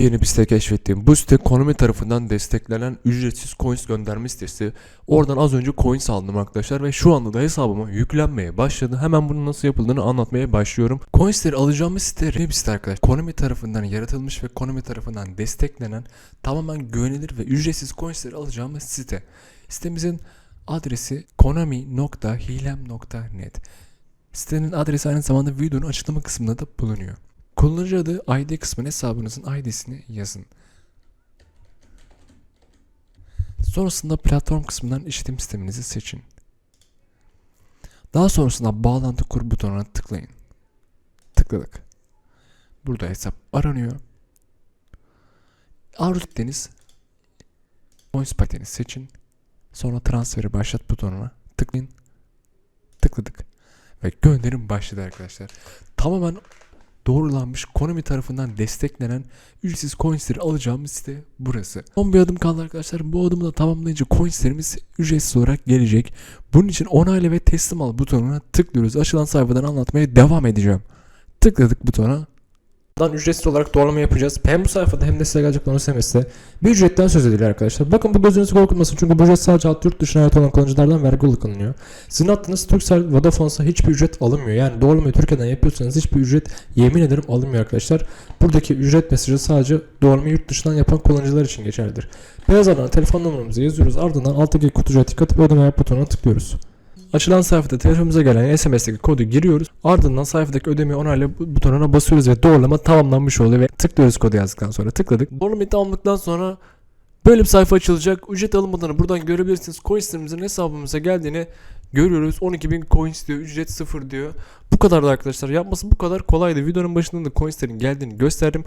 Yeni bir site keşfettim. Bu site Konami tarafından desteklenen ücretsiz coins gönderme sitesi. Oradan az önce coins aldım arkadaşlar ve şu anda da hesabıma yüklenmeye başladı. Hemen bunun nasıl yapıldığını anlatmaya başlıyorum. Coinsleri alacağımız site bir site arkadaşlar. Konami tarafından yaratılmış ve Konami tarafından desteklenen tamamen güvenilir ve ücretsiz coinsleri alacağımız site. Sitemizin adresi konami.hilem.net. Sitenin adresi aynı zamanda videonun açıklama kısmında da bulunuyor. Kullanıcı adı ID kısmına hesabınızın ID'sini yazın. Sonrasında platform kısmından işletim sisteminizi seçin. Daha sonrasında bağlantı kur butonuna tıklayın. Tıkladık. Burada hesap aranıyor. Arzu ettiğiniz Coins paketini seçin. Sonra transferi başlat butonuna tıklayın. Tıkladık. Ve gönderim başladı arkadaşlar. Tamamen doğrulanmış Konami tarafından desteklenen ücretsiz coinsleri alacağımız site burası. Son bir adım kaldı arkadaşlar. Bu adımı da tamamlayınca coinslerimiz ücretsiz olarak gelecek. Bunun için onayla ve teslim al butonuna tıklıyoruz. Açılan sayfadan anlatmaya devam edeceğim. Tıkladık butona. Dan ücretsiz olarak doğrulama yapacağız. Hem bu sayfada hem de size gelecek olan SMS'de bir ücretten söz ediliyor arkadaşlar. Bakın bu gözünüzü korkutmasın çünkü bu ücret sadece alt yurt dışına ait olan kullanıcılardan vergi alınıyor. Sizin attığınız Turkcell, Vodafone'sa hiçbir ücret alınmıyor. Yani doğrulamayı Türkiye'den yapıyorsanız hiçbir ücret yemin ederim alınmıyor arkadaşlar. Buradaki ücret mesajı sadece doğrulamayı yurt dışından yapan kullanıcılar için geçerlidir. Beyaz alan telefon numaramızı yazıyoruz. Ardından alttaki kutucuğa tıklatıp ödeme yap butonuna tıklıyoruz. Açılan sayfada telefonumuza gelen SMS'teki kodu giriyoruz. Ardından sayfadaki ödeme onayla bu- butonuna basıyoruz ve doğrulama tamamlanmış oluyor ve tıklıyoruz kodu yazdıktan sonra tıkladık. Doğrulamayı tamamladıktan sonra böyle bir sayfa açılacak. Ücret alınmadığını buradan görebilirsiniz. Coinslerimizin hesabımıza geldiğini görüyoruz. 12.000 coins diyor. Ücret sıfır diyor. Bu kadar da arkadaşlar. Yapması bu kadar kolaydı. Videonun başında da coinslerin geldiğini gösterdim.